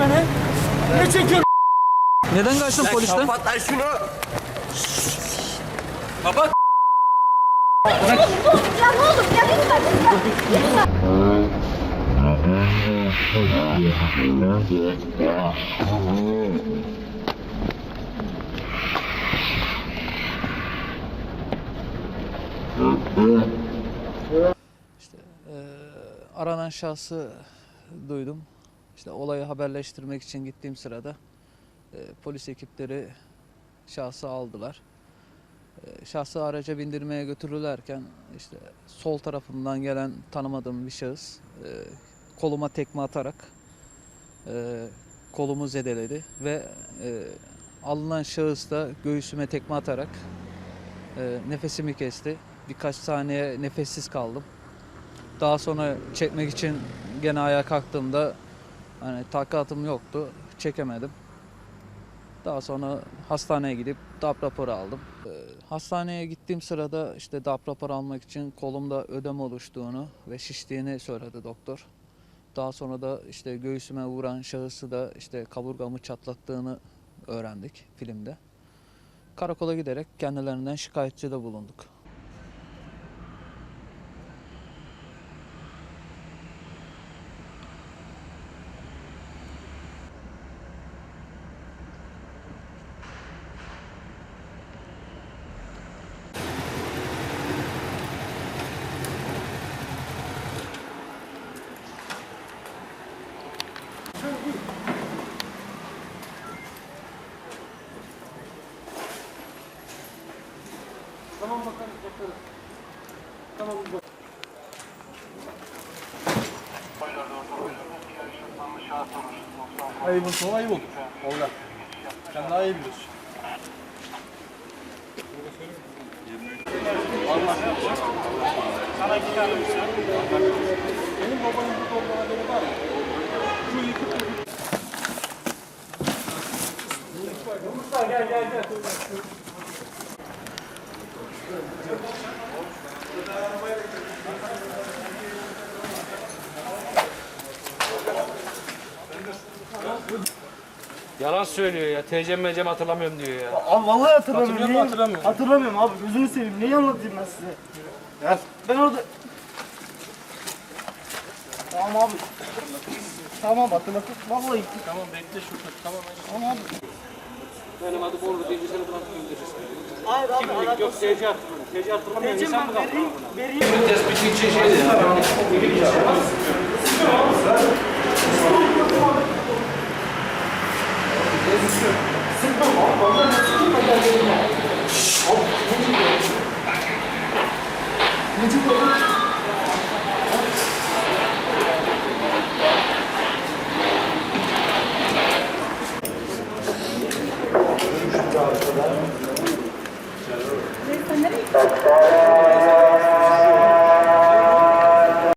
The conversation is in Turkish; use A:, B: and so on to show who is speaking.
A: beni? Ne çekiyorsun?
B: Neden kaçtın polisten?
C: Kapat lan şunu.
B: Kapat.
D: Ya ne olur ya lütfen lütfen. Lütfen.
B: Aranan şahsı duydum. İşte olayı haberleştirmek için gittiğim sırada e, polis ekipleri şahsı aldılar. E, şahsı araca bindirmeye götürürlerken işte sol tarafımdan gelen tanımadığım bir şahıs e, koluma tekme atarak e, kolumu zedeledi ve e, alınan şahıs da göğsüme tekme atarak e, nefesimi kesti. Birkaç saniye nefessiz kaldım. Daha sonra çekmek için gene ayağa kalktığımda hani takatım yoktu. Çekemedim. Daha sonra hastaneye gidip DAP raporu aldım. Ee, hastaneye gittiğim sırada işte DAP raporu almak için kolumda ödem oluştuğunu ve şiştiğini söyledi doktor. Daha sonra da işte göğsüme vuran şahısı da işte kaburgamı çatlattığını öğrendik filmde. Karakola giderek kendilerinden şikayetçide bulunduk.
A: Tamam bakarız bakarız. Tamam bak. Ayıbın sol ayıbın. Olga. Sen daha iyi biliyorsun. Sana iki tane şey. Benim babanın burada olduğu haberi var mı? Mustafa gel gel gel.
E: Yalan söylüyor ya. TCM mecem hatırlamıyorum diyor ya.
A: Abi vallahi hatırlamıyorum.
E: Hatırlıyor mu,
A: Neyi-
E: hatırlamıyor mu?
A: Hatırlamıyorum abi. Gözünü seveyim. Neyi anlatayım ben size? Ya ben orada... Tamam abi. Tamam hatırlatıp vallahi.
E: Tamam bekle şurada. Tamam.
A: Tamam abi.
E: Benim adı Borlu değil. Seni bırakıp göndereceğiz.
A: Hayır abi. alakası
E: Yok TC hatırlamıyorum. TC hatırlamıyorum.
A: Necim
E: İnsan
A: ben
E: mı kaldı?
A: vereyim. Vereyim.
E: Tespiti için şeydi ya.
D: Sen nereye Thank.